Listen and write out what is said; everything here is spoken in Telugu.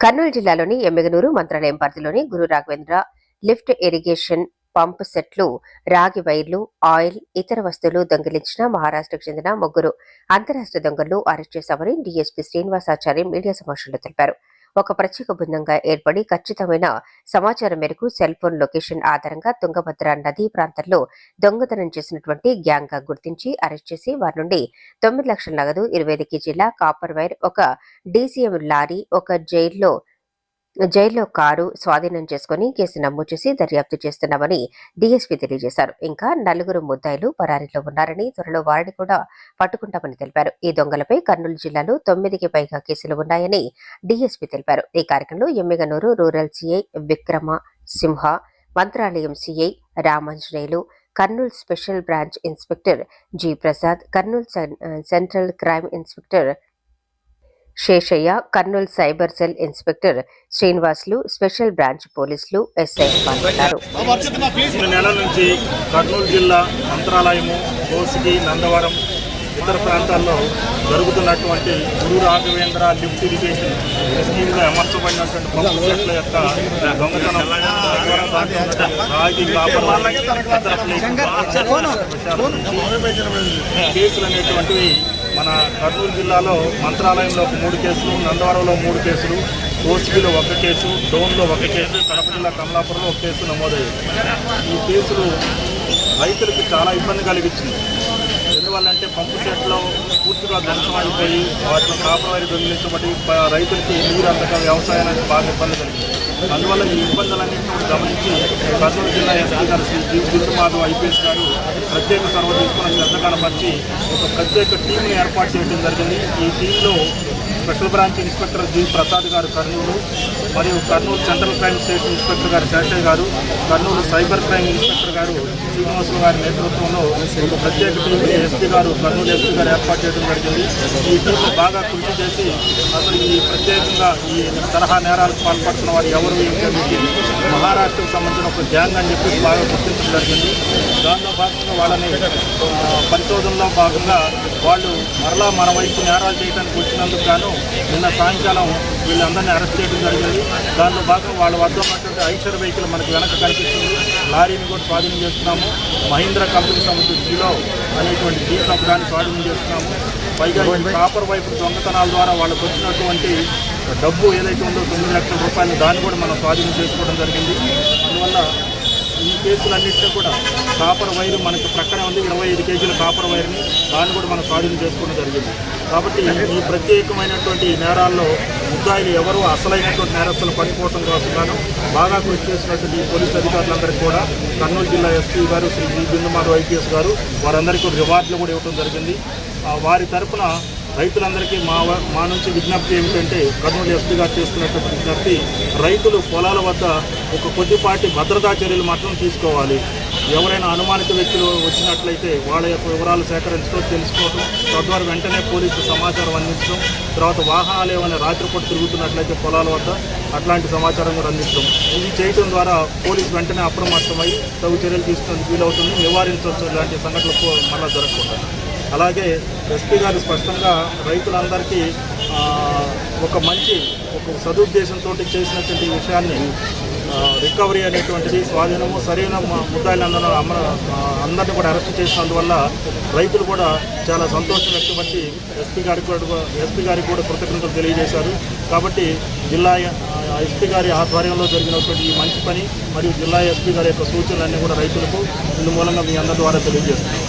కర్నూలు జిల్లాలోని ఎమ్మెగనూరు మంత్రాలయం పరిధిలోని Guru Raghavendra lift irrigation pump సెట్లు రాగి వైర్లు ఆయిల్ ఇతర వస్తువులు దొంగిలించిన మహారాష్ట్రకు చెందిన ముగ్గురు అంతరాష్ట్ర దొంగలను అరెస్ట్ చేశామని డీఎస్పీ శ్రీనివాసాచారి మీడియా సమావేశంలో తెలిపారు. ఒక ప్రత్యేక బృందంగా ఏర్పడి ఖచ్చితమైన సమాచారం మేరకు సెల్ ఫోన్ లొకేషన్ ఆధారంగా తుంగభద్ర నదీ ప్రాంతంలో దొంగతనం చేసినటువంటి గ్యాంగ్గా గుర్తించి అరెస్ట్ చేసి వారి నుండి తొమ్మిది లక్షల నగదు ఇరవై ఐదు కేజీల కాపర్ వైర్ ఒక డీసీఎం లారీ ఒక జైల్లో జైల్లో కారు స్వాధీనం చేసుకుని కేసు నమోదు చేసి దర్యాప్తు చేస్తున్నామని డీఎస్పీ తెలియజేశారు. ఇంకా నలుగురు ముద్దాయిలు పరారీలో ఉన్నారని త్వరలో వారిని కూడా పట్టుకుంటామని తెలిపారు. ఈ దొంగలపై కర్నూలు జిల్లాలో తొమ్మిదికి పైగా కేసులు ఉన్నాయని డీఎస్పీ తెలిపారు. ఈ కార్యక్రమంలో Yemmiganur rural CI Vikrama Simha Mantralayam CI Ramanjaneyulu Kurnool special branch inspector G Prasad Kurnool central crime inspector Seshaiah Kurnool cyber cell inspector Srinivasulu special branch పోలీసులు ఎస్ఐ పాల్గొన్నారు. నెల నుంచి కర్నూలు జిల్లా మంత్రాలయము కోసికి నందవరం ఇతర ప్రాంతాల్లో జరుగుతున్నటువంటి గురు రాఘవేంద్ర లిఫ్ట్ ఇరిగేషన్ స్కీమ్లో అమర్చబడినటువంటి పంపు సెట్ల యొక్క దొంగతనం రాగి కేసులు అనేటువంటివి మన కర్నూలు జిల్లాలో మంత్రాలయంలో ఒక మూడు కేసులు నందవరంలో మూడు కేసులు కోసిగిలో ఒక కేసు డోన్లో ఒక కేసు కడప జిల్లా కమలాపురంలో ఒక కేసు నమోదయ్యాయి. ఈ కేసులు రైతులకు చాలా ఇబ్బంది కలిగించింది. ఎందువల్లంటే పంపు సెట్లో పూర్తిగా ధ్వంసం అయిపోయి వాటిలో కాపర్ వైరు దొంగిలించబడి రైతులకి నీరు అందక వ్యవసాయానికి బాగా ఇబ్బంది కలిగింది. అందువల్ల ఈ ఇబ్బందులన్నింటినీ గమనించి కర్నూలు జిల్లా ఎస్పీ గారు శ్రీ జి మాధవ్ ఐపీఎస్ గారు ప్రత్యేక చొరవ తీసుకుని శ్రద్ధ కనపరిచి ఒక ప్రత్యేక టీంని ఏర్పాటు చేయడం జరిగింది. ఈ టీంలో special branch inspector G Prasad garu Kurnool మరియు Kurnool central crime station inspector garu Seshaiah garu Kurnool cyber crime inspector గారు శ్రీనివాసులు గారి నేతృత్వంలో ఒక ప్రత్యేక టీంని ఎస్పీ గారు కర్నూలు ఎస్పీ గారు ఏర్పాటు చేయడం జరిగింది. ఈ టీం బాగా కృషి చేసి అసలు ఈ ప్రత్యేకంగా ఈ తరహా నేరాలకు పాల్పడుతున్న వారు ఎవరు ఏంటనేది మహారాష్ట్రకు సంబంధించిన ఒక గ్యాంగ్ అని చెప్పి బాగా గుర్తించడం జరిగింది. దానిలో భాగంగా వాళ్ళని పరిశోధనలో భాగంగా వాళ్ళు మరలా మన వైపు నేరాలు చేయడానికి వచ్చినందుకు గాను నిన్న సాయంకాలం వీళ్ళందరినీ అరెస్ట్ చేయడం జరిగింది. దాంట్లో బాగా వాళ్ళ వద్ద ఉన్నటువంటి ఐషర్ వెహికల్ మనకు వెనక కనిపిస్తుంది. లారీని కూడా స్వాధీనం చేస్తున్నాము. మహీంద్రా కంపెనీ సంబంధించిన జిలో అనేటువంటి జీతం దాన్ని స్వాధీనం చేస్తున్నాము. పైగా కాపర్ వైపు దొంగతనాల ద్వారా వాళ్ళకు వచ్చినటువంటి డబ్బు ఏదైతే ఉందో తొమ్మిది లక్షల రూపాయలు దాన్ని కూడా మనం స్వాధీనం చేసుకోవడం జరిగింది. అందువల్ల ఈ కేసులన్నింటినీ కూడా కాపర్ వైర్ మనకు ప్రక్కనే ఉంది. ఇరవై ఐదు కేజీల కాపర్ వైర్ని దాన్ని కూడా మనం స్వాధీనం చేసుకోవడం జరిగింది. కాబట్టి ఈ ప్రత్యేకమైనటువంటి నేరాల్లో ముద్దాయిలు ఎవరు? అసలైనటువంటి నేరస్తులు పడిపోవటం కోసం బాగా కృషి చేసినటువంటి ఈ పోలీసు అధికారులందరికీ కూడా కర్నూలు జిల్లా ఎస్పీ గారు శ్రీ జి బిందుమాధవ్ ఐపీఎస్ గారు వారందరికీ రివార్డులు కూడా ఇవ్వడం జరిగింది. వారి తరఫున రైతులందరికీ మా మా నుంచి విజ్ఞప్తి ఏమిటంటే కర్నూలు ఎస్పీ గారు చేస్తున్నటువంటి విజ్ఞప్తి రైతులు పొలాల వద్ద ఒక కొద్దిపాటి భద్రతా చర్యలు మాత్రం తీసుకోవాలి. ఎవరైనా అనుమానిత వ్యక్తులు వచ్చినట్లయితే వాళ్ళ యొక్క వివరాలు సేకరించడం తెలుసుకోవడం తద్వారా వెంటనే పోలీసులు సమాచారం అందించడం తర్వాత వాహనాలు ఏమైనా రాత్రిపూట తిరుగుతున్నట్లయితే పొలాల వద్ద అట్లాంటి సమాచారం కూడా అందించడం. ఇది చేయడం ద్వారా పోలీసు వెంటనే అప్రమత్తమై తగు చర్యలు తీసుకుని వీలవుతుంది. నివారించవచ్చు. ఇలాంటి సంఘటనలు మళ్ళీ జరగకుండా. అలాగే ఎస్పీ గారు స్పష్టంగా రైతులందరికీ ఒక మంచి ఒక సదుద్దేశంతో చేసినటువంటి విషయాన్ని రికవరీ అనేటువంటిది స్వాధీనము సరైన ముద్దాయిలందరూ అమ్మ అందరినీ కూడా అరెస్ట్ చేసినందువల్ల రైతులు కూడా చాలా సంతోషం వ్యక్తపరిచి ఎస్పీ గారికి కూడా ఎస్పీ గారికి కూడా కృతజ్ఞతలు తెలియజేశారు. కాబట్టి జిల్లా ఎస్పీ గారి ఆధ్వర్యంలో జరిగినటువంటి ఈ మంచి పని మరియు జిల్లా ఎస్పీ గారి యొక్క సూచనలన్నీ కూడా రైతులకు ఇందు మూలంగా మీ అందరి ద్వారా తెలియజేస్తున్నాం.